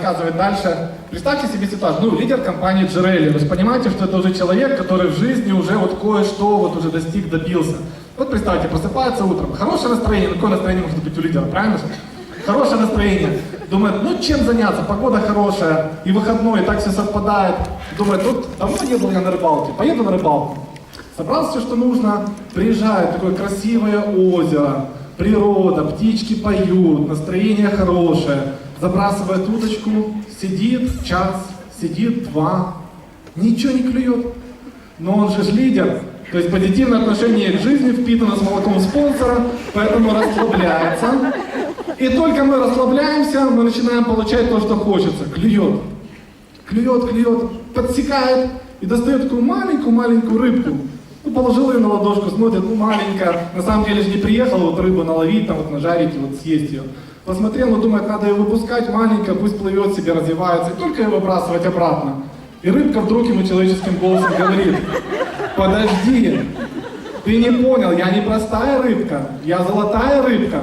рассказывает дальше. Представьте себе ситуацию, ну, лидер компании Джерелли. Вы же понимаете, что это уже человек, который в жизни уже вот кое-что вот уже достиг, добился. Вот представьте, просыпается утром, хорошее настроение, ну, какое настроение может быть у лидера, правильно же? Хорошее настроение. Думает, ну чем заняться, погода хорошая, и выходной, и так все совпадает. Думает, вот давно не был я на рыбалке, поеду на рыбалку. Собрал все, что нужно, приезжает, такое красивое озеро, природа, птички поют, настроение хорошее. Забрасывает удочку, сидит час, сидит два, ничего не клюет. Но он же лидер, то есть позитивное отношение к жизни впитано с молоком спонсора, поэтому расслабляется. И только мы расслабляемся, мы начинаем получать то, что хочется. Клюет. Клюет, клюет, подсекает и достает такую маленькую-маленькую рыбку. Ну, положил ее на ладошку, смотрит, ну, маленькая. На самом деле же не приехал вот рыбу наловить, там вот нажарить и вот съесть ее. Посмотрел, ну, думает, надо ее выпускать, маленькая, пусть плывет себе, развивается, и только ее выбрасывать обратно. И рыбка вдруг ему человеческим голосом говорит, подожди, ты не понял, я не простая рыбка, я золотая рыбка.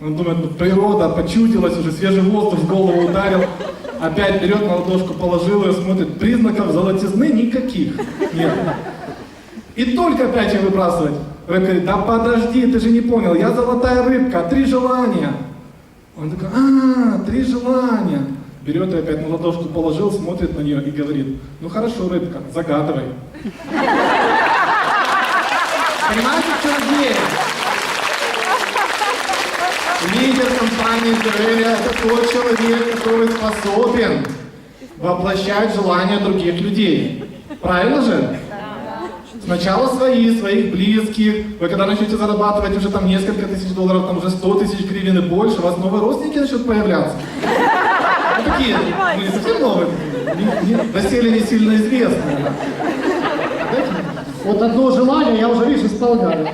Он думает, ну, природа почудилась, уже свежий воздух в голову ударил. Опять берет на ладошку, положил ее, смотрит, признаков золотизны никаких нет. И только опять ее выбрасывать. Рыбка говорит, да подожди, ты же не понял, я золотая рыбка, три желания. Он такой, а, три желания. Берет ее опять на ладошку, положил, смотрит на нее и говорит, ну хорошо, рыбка, загадывай. Понимаете, в чем? Лидер компании Дреля – это тот человек, который способен воплощать желания других людей. Правильно же? Сначала свои, своих близких. Вы когда начнете зарабатывать уже там несколько тысяч долларов, там уже 100 тысяч гривен и больше, у вас новые родственники начнут появляться. Ну, такие, ну не совсем новые, не, не, доселе не сильно известные. Вот одно желание я уже, видишь, исполняю.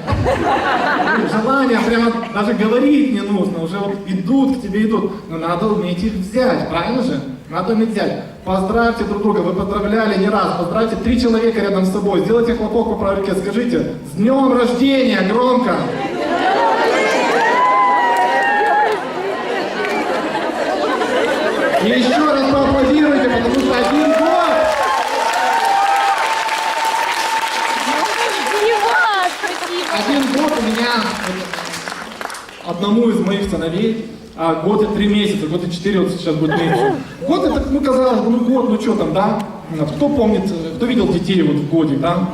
Желания прямо даже говорить не нужно, уже вот идут к тебе, идут. Но надо уметь их взять, правильно же? Надо уметь взять. Поздравьте друг друга, вы поздравляли не раз, поздравьте три человека рядом с собой, сделайте хлопок по правой руке, скажите «С днем рождения!» громко. И еще раз поаплодируйте, потому что один год! Один год у меня, вот, одному из моих сыновей, а, год и три месяца, год и четыре, вот сейчас будет меньше. Год это, ну, казалось бы, ну год, ну что там, да? Вот Кто помнит, кто видел детей вот в годик, да?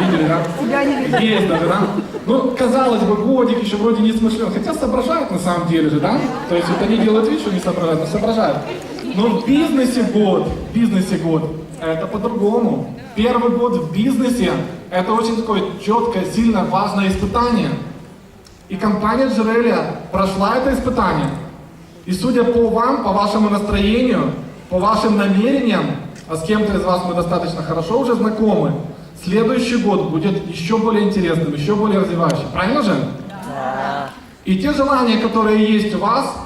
Видели, да? Есть даже, да? Ну, казалось бы, годик еще вроде не смышлен, хотя соображают на самом деле же, да? То есть вот они делают вид, что не соображают, но соображают. Но в бизнесе год, в бизнесе год, это по-другому. Первый год в бизнесе – это очень такое четкое, сильно важное испытание. И компания Джереля прошла это испытание. И судя по вам, по вашему настроению, по вашим намерениям, а с кем-то из вас мы достаточно хорошо уже знакомы, следующий год будет еще более интересным, еще более развивающим. Правильно же? Да. И те желания, которые есть у вас,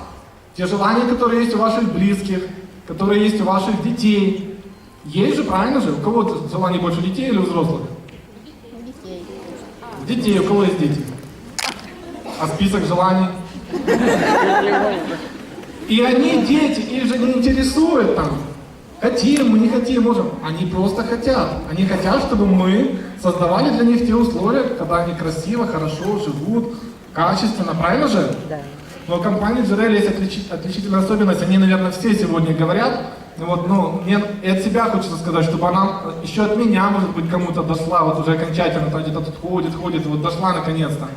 те желания, которые есть у ваших близких, которые есть у ваших детей, есть же, правильно же? У кого желание больше детей или у взрослых? Детей, у кого есть дети? А список желаний? И они, дети, их же не интересует там. Хотим, мы не хотим, можем. Они просто хотят. Они хотят, чтобы мы создавали для них те условия, когда они красиво, хорошо живут, качественно. Правильно же? Да. Но у компании Джерелли есть отличи- отличительная особенность. Они, наверное, все сегодня говорят. Вот, ну, мне и от себя хочется сказать, чтобы она э, еще от меня, может быть, кому-то дошла, вот уже окончательно, там где-то тут ходит, ходит, вот дошла наконец-то.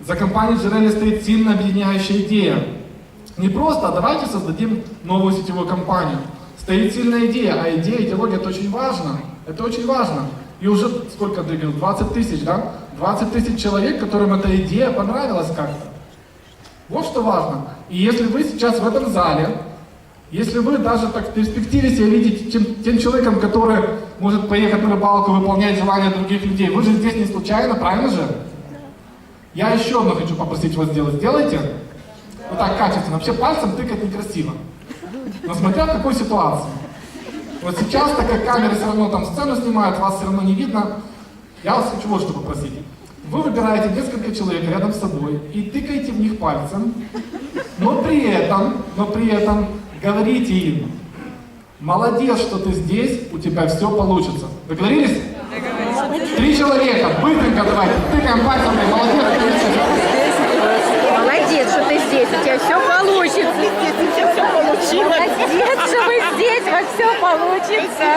За компанией Джерелли стоит сильно объединяющая идея. Не просто, а давайте создадим новую сетевую компанию. Стоит сильная идея, а идея, идеология, это очень важно. Это очень важно. И уже сколько ты говорил, 20 тысяч, да? 20 тысяч человек, которым эта идея понравилась как-то. Вот что важно. И если вы сейчас в этом зале, если вы даже так в перспективе себя видите тем, тем человеком, который может поехать на рыбалку, выполнять желания других людей, вы же здесь не случайно, правильно же? Я еще одно хочу попросить вас сделать. Сделайте. Вот так качественно. Вообще пальцем тыкать некрасиво. Но смотря в какой ситуации. Вот сейчас, так как камеры все равно там сцену снимают, вас все равно не видно, я вас хочу вот что попросить. Вы выбираете несколько человек рядом с собой и тыкаете в них пальцем Но при этом, но при этом говорите им, молодец, что ты здесь, у тебя все получится. Договорились? Три человека, быстренько давайте, тыкаем пальцем, говорим, молодец, ты здесь. Молодец, что ты здесь, у тебя все получится. Молодец, что вы здесь, у вас все получится.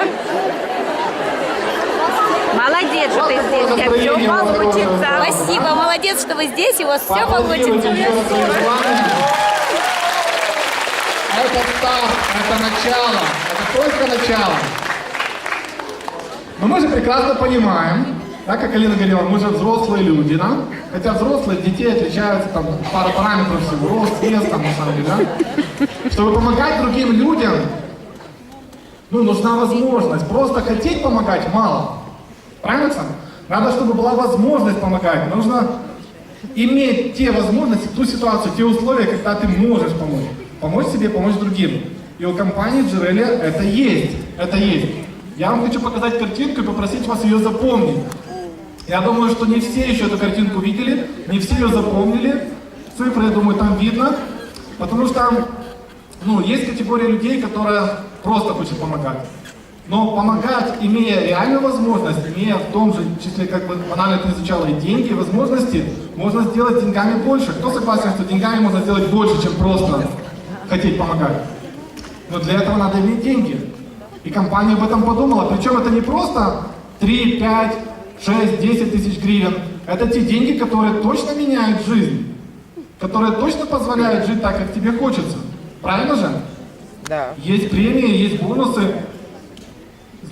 Молодец, что ты здесь, у тебя все получится. Спасибо, молодец, что вы здесь, и у вас все получится. Это старт, это начало, это только начало. Но мы же прекрасно понимаем, да, как Алина говорила, мы же взрослые люди, да? Хотя взрослые детей отличаются там пара параметров всего, рост, вес, там, на самом деле, да? Чтобы помогать другим людям, ну, нужна возможность. Просто хотеть помогать мало. Правильно, Оксана? Надо, чтобы была возможность помогать. Нужно иметь те возможности, ту ситуацию, те условия, когда ты можешь помочь. Помочь себе, помочь другим. И у компании Джерели это есть. Это есть. Я вам хочу показать картинку и попросить вас ее запомнить. Я думаю, что не все еще эту картинку видели, не все ее запомнили. Цифры, я думаю, там видно. Потому что ну, есть категория людей, которая просто хочет помогать. Но помогать, имея реальную возможность, имея в том же числе, как бы банально ты изучала, и деньги, и возможности, можно сделать деньгами больше. Кто согласен, что деньгами можно сделать больше, чем просто хотеть помогать? Но для этого надо иметь деньги. И компания об этом подумала. Причем это не просто 3, 5, 6, 10 тысяч гривен. Это те деньги, которые точно меняют жизнь. Которые точно позволяют жить так, как тебе хочется. Правильно же? Да. Есть премии, есть бонусы.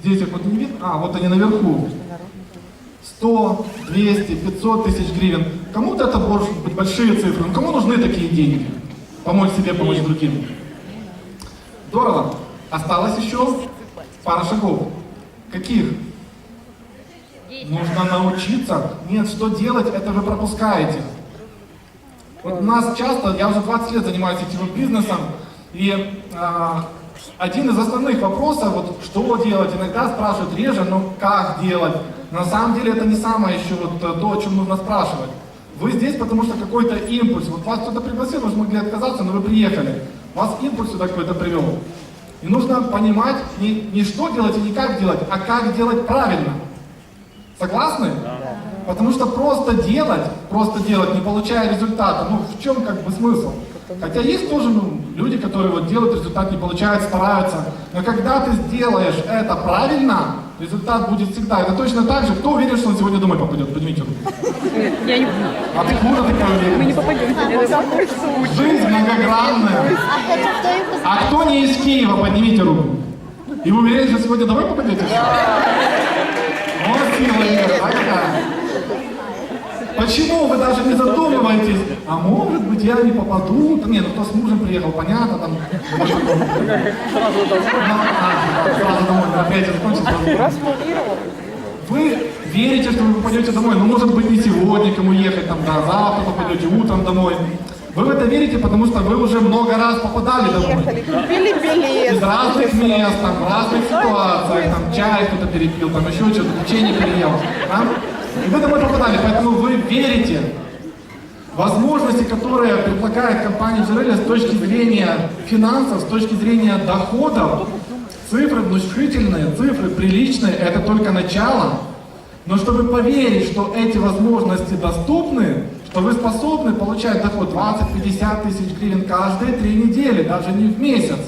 Здесь их вот не видно. А, вот они наверху. 100, 200, 500 тысяч гривен. Кому-то это может быть большие цифры, но кому нужны такие деньги? Помочь себе, помочь другим. Здорово. Осталось еще пара шагов. Каких? Нужно научиться. Нет, что делать, это вы пропускаете. Вот у нас часто, я уже 20 лет занимаюсь сетевым бизнесом, и а, один из основных вопросов, вот что делать, иногда спрашивают реже, но как делать. На самом деле это не самое еще вот э, то, о чем нужно спрашивать. Вы здесь, потому что какой-то импульс, вот вас кто-то пригласил, вы же могли отказаться, но вы приехали. Вас импульс сюда какой-то привел. И нужно понимать не, не что делать и не как делать, а как делать правильно. Согласны? Потому что просто делать, просто делать, не получая результата, ну в чем как бы смысл? Хотя есть тоже ну, люди, которые вот делают результат, не получают, стараются. Но когда ты сделаешь это правильно, результат будет всегда. Это точно так же. Кто уверен, что он сегодня домой попадет? Поднимите руку. Я не А ты куда такая уверена? попадем. Жизнь многогранная. А кто не из Киева, поднимите руку. И вы уверены, что сегодня домой попадете? Вот сила веры, да, какая? Почему вы даже не задумываетесь, а может быть я не попаду? Да нет, ну кто с мужем приехал, понятно, там. ну, Сразу домой, мероприятие закончится. Вы верите, что вы попадете домой, но может быть не сегодня, кому ехать, там, да, завтра попадете утром домой. Вы в это верите, потому что вы уже много раз попадали домой. Купили билет. Из разных мест, там, в разных ситуациях, там, чай кто-то перепил, там, еще что-то, печенье переел, да? И вы домой попадали, поэтому вы верите. Возможности, которые предлагает компания Джерели с точки зрения финансов, с точки зрения доходов, цифры внушительные, цифры приличные, это только начало. Но чтобы поверить, что эти возможности доступны, что вы способны получать доход 20-50 тысяч гривен каждые три недели, даже не в месяц,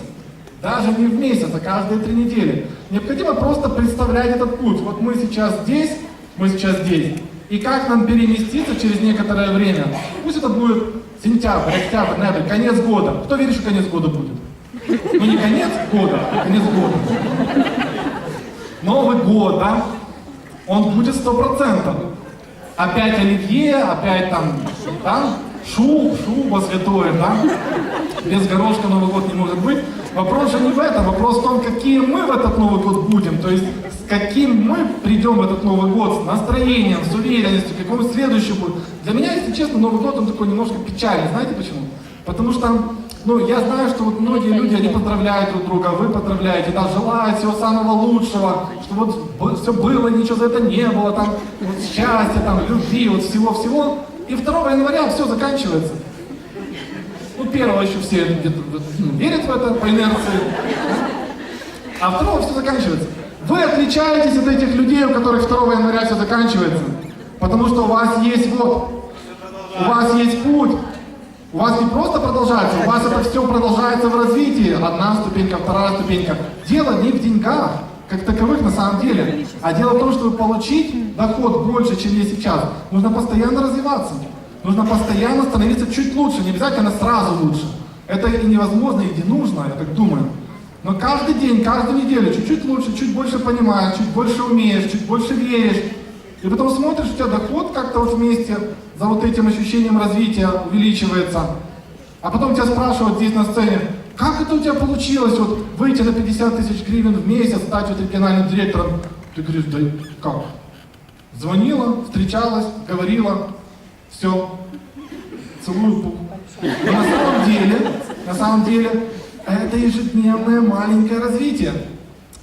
даже не в месяц, а каждые три недели, необходимо просто представлять этот путь. Вот мы сейчас здесь, мы сейчас здесь, и как нам переместиться через некоторое время. Пусть это будет сентябрь, октябрь, ноябрь, конец года. Кто верит, что конец года будет? Ну не конец года, а конец года. Новый год, да? Он будет сто процентов. Опять оливье, опять там, там шуб, шуба святое, да? Без горошка Новый год не может быть. Вопрос же не в этом, вопрос в том, какие мы в этот Новый год будем. То есть с каким мы придем в этот Новый год, с настроением, с уверенностью, какой следующий будет. Для меня, если честно, Новый год он такой немножко печальный. Знаете почему? Потому что, ну, я знаю, что вот многие люди, они поздравляют друг друга, вы поздравляете, да, желают всего самого лучшего, что вот все было, ничего за это не было, там, вот счастья, там, любви, вот всего-всего. И 2 января все заканчивается. Ну, первого еще все ну, верят в это по инерции. А второго все заканчивается. Вы отличаетесь от этих людей, у которых 2 января все заканчивается. Потому что у вас есть вот, у вас есть путь. У вас не просто продолжается, у вас это все продолжается в развитии. Одна ступенька, вторая ступенька. Дело не в деньгах, как таковых на самом деле. А дело в том, чтобы получить доход больше, чем есть сейчас, нужно постоянно развиваться. Нужно постоянно становиться чуть лучше, не обязательно сразу лучше. Это и невозможно, и не нужно, я так думаю. Но каждый день, каждую неделю чуть-чуть лучше, чуть больше понимаешь, чуть больше умеешь, чуть больше веришь. И потом смотришь, у тебя доход как-то вот вместе за вот этим ощущением развития увеличивается. А потом тебя спрашивают здесь на сцене, как это у тебя получилось вот выйти на 50 тысяч гривен в месяц, стать вот региональным директором? Ты говоришь, да как? Звонила, встречалась, говорила, все, целую пух. Но на самом деле, на самом деле, это ежедневное маленькое развитие.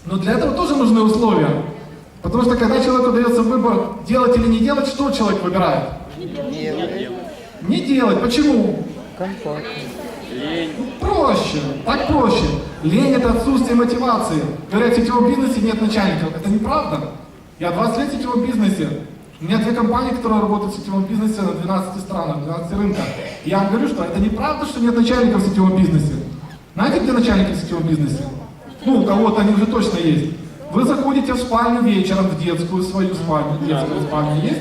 Но для этого тоже нужны условия. Потому что когда человеку дается выбор, делать или не делать, что человек выбирает? Не делать. Почему? Комфорт. Проще, так проще. Лень это отсутствие мотивации. Говорят, в сетевом бизнесе нет начальников. Это неправда. Я 20 лет в сетевом бизнесе. У меня две компании, которые работают в сетевом бизнесе на 12 странах, 12 рынках. Я вам говорю, что это неправда, что нет начальников в сетевом бизнесе. Знаете, где начальники в сетевом бизнесе? Ну, у кого-то они уже точно есть. Вы заходите в спальню вечером, в детскую свою спальню, детскую спальню есть?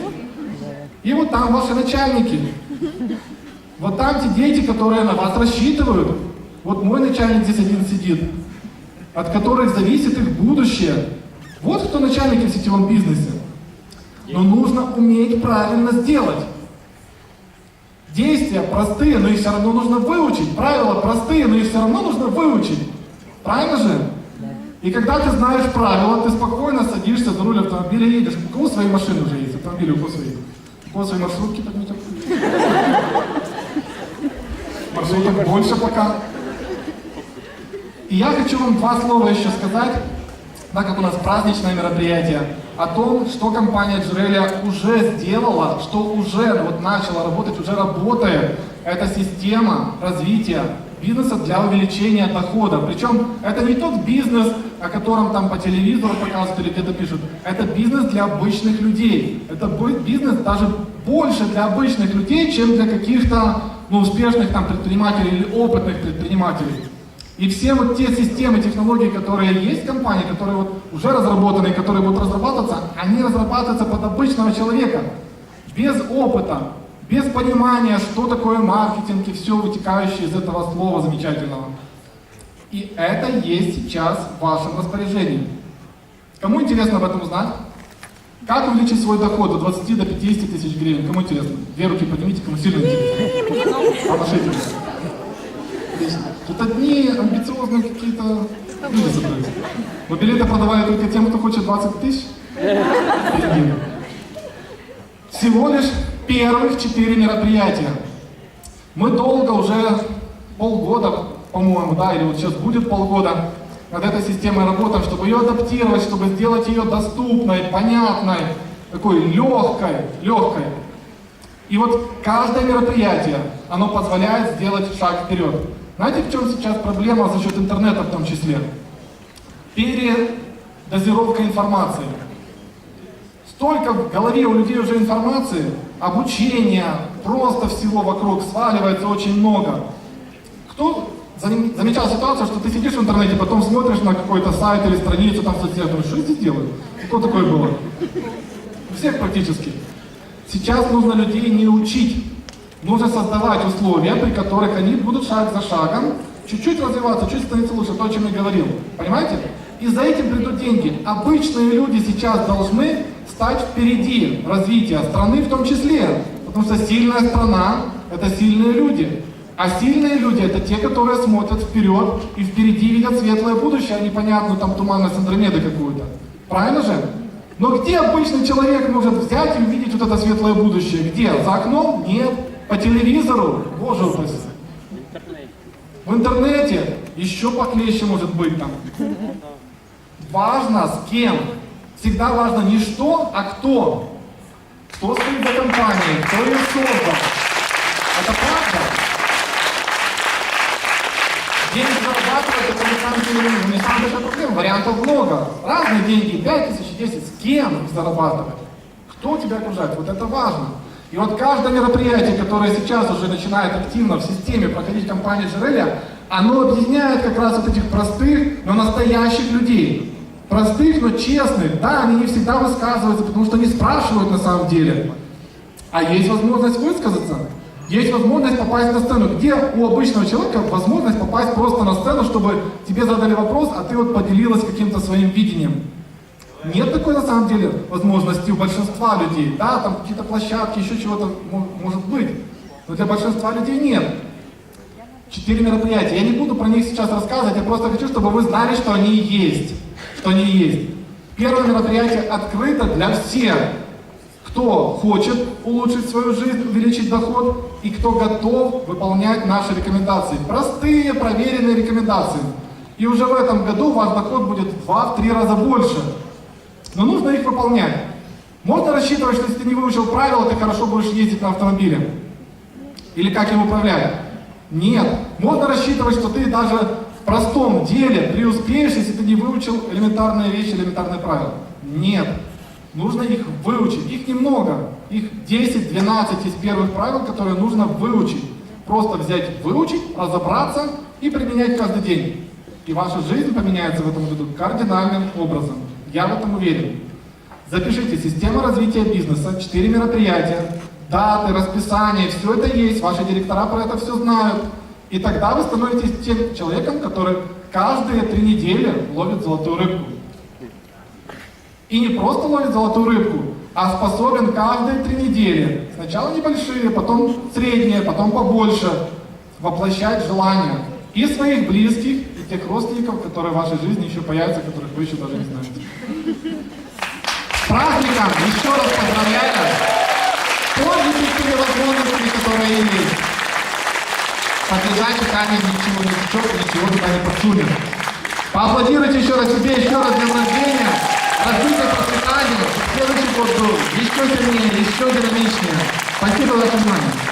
И вот там ваши начальники. Вот там те дети, которые на вас рассчитывают. Вот мой начальник здесь один сидит, от которых зависит их будущее. Вот кто начальники в сетевом бизнесе. Но нужно уметь правильно сделать. Действия простые, но их все равно нужно выучить. Правила простые, но их все равно нужно выучить. Правильно же? И когда ты знаешь правила, ты спокойно садишься за руль автомобиля и едешь. У кого свои машины уже есть? Автомобили у кого свои? У кого свои маршрутки подметят? Маршруток больше пока. И я хочу вам два слова еще сказать, так как у нас праздничное мероприятие, о том, что компания Джуреля уже сделала, что уже вот начала работать, уже работает. Это система развития бизнеса для увеличения дохода. Причем это не тот бизнес, о котором там по телевизору показывают или где-то пишут. Это бизнес для обычных людей. Это бу- бизнес даже больше для обычных людей, чем для каких-то ну, успешных там предпринимателей или опытных предпринимателей. И все вот те системы, технологии, которые есть в компании, которые вот уже разработаны, и которые будут разрабатываться, они разрабатываются под обычного человека, без опыта, без понимания, что такое маркетинг и все вытекающее из этого слова замечательного. И это есть сейчас в вашем распоряжении. Кому интересно об этом узнать? Как увеличить свой доход от 20 до 50 тысяч гривен? Кому интересно? Две руки поднимите, кому сильно интересно. Помашите. Отлично. Тут одни амбициозные какие-то люди собрались. Мы билеты продавали только тем, кто хочет 20 тысяч. Всего лишь первых четыре мероприятия. Мы долго, уже полгода, по-моему, да, или вот сейчас будет полгода, над этой системой работаем, чтобы ее адаптировать, чтобы сделать ее доступной, понятной, такой легкой, легкой. И вот каждое мероприятие, оно позволяет сделать шаг вперед. Знаете, в чем сейчас проблема за счет интернета в том числе? Передозировка информации. Столько в голове у людей уже информации, обучения, просто всего вокруг сваливается очень много. Кто замечал ситуацию, что ты сидишь в интернете, потом смотришь на какой-то сайт или страницу там в соцсетях, думаешь, что я здесь делаю? Кто такое было? У всех практически. Сейчас нужно людей не учить. Нужно создавать условия, при которых они будут шаг за шагом чуть-чуть развиваться, чуть становиться лучше, то, о чем я говорил. Понимаете? И за этим придут деньги. Обычные люди сейчас должны стать впереди развития страны в том числе. Потому что сильная страна – это сильные люди. А сильные люди – это те, которые смотрят вперед и впереди видят светлое будущее, а не понятную там туманность Андромеды какую-то. Правильно же? Но где обычный человек может взять и увидеть вот это светлое будущее? Где? За окном? Нет. По телевизору? Боже упаси. В интернете? Еще похлеще может быть там. Важно с кем. Всегда важно не что, а кто. Кто стоит за компанией, кто ее создал. Это правда. самом деле ну, не самая большая проблема. Вариантов много. Разные деньги, 5 тысяч, 10. С кем зарабатывать? Кто тебя окружает? Вот это важно. И вот каждое мероприятие, которое сейчас уже начинает активно в системе проходить компания Джереля, оно объединяет как раз вот этих простых, но настоящих людей. Простых, но честных. Да, они не всегда высказываются, потому что не спрашивают на самом деле. А есть возможность высказаться. Есть возможность попасть на сцену. Где у обычного человека возможность попасть просто на сцену, чтобы тебе задали вопрос, а ты вот поделилась каким-то своим видением. Нет такой на самом деле возможности у большинства людей. Да, там какие-то площадки, еще чего-то мо- может быть. Но для большинства людей нет. Четыре мероприятия. Я не буду про них сейчас рассказывать, я просто хочу, чтобы вы знали, что они есть. Что они есть. Первое мероприятие открыто для всех. Кто хочет улучшить свою жизнь, увеличить доход, и кто готов выполнять наши рекомендации. Простые, проверенные рекомендации. И уже в этом году ваш доход будет в 2-3 раза больше. Но нужно их выполнять. Можно рассчитывать, что если ты не выучил правила, ты хорошо будешь ездить на автомобиле. Или как им управлять? Нет. Можно рассчитывать, что ты даже в простом деле преуспеешь, если ты не выучил элементарные вещи, элементарные правила. Нет. Нужно их выучить. Их немного. Их 10-12 из первых правил, которые нужно выучить. Просто взять, выучить, разобраться и применять каждый день. И ваша жизнь поменяется в этом году кардинальным образом. Я в этом уверен. Запишите система развития бизнеса, 4 мероприятия, даты, расписание, все это есть, ваши директора про это все знают. И тогда вы становитесь тем человеком, который каждые три недели ловит золотую рыбку. И не просто ловит золотую рыбку, а способен каждые три недели, сначала небольшие, потом средние, потом побольше, воплощать желания и своих близких, и тех родственников, которые в вашей жизни еще появятся, которых вы еще даже не знаете. С праздником! Еще раз поздравляю! Пользуйтесь теми возможностями, которые есть. Подлежащий камень ни к чему не течет, ничего туда не подсунет. Поаплодируйте еще раз себе, еще раз днем рождения. Развитие процветания. Следующий год был еще сильнее, еще динамичнее. Спасибо за внимание.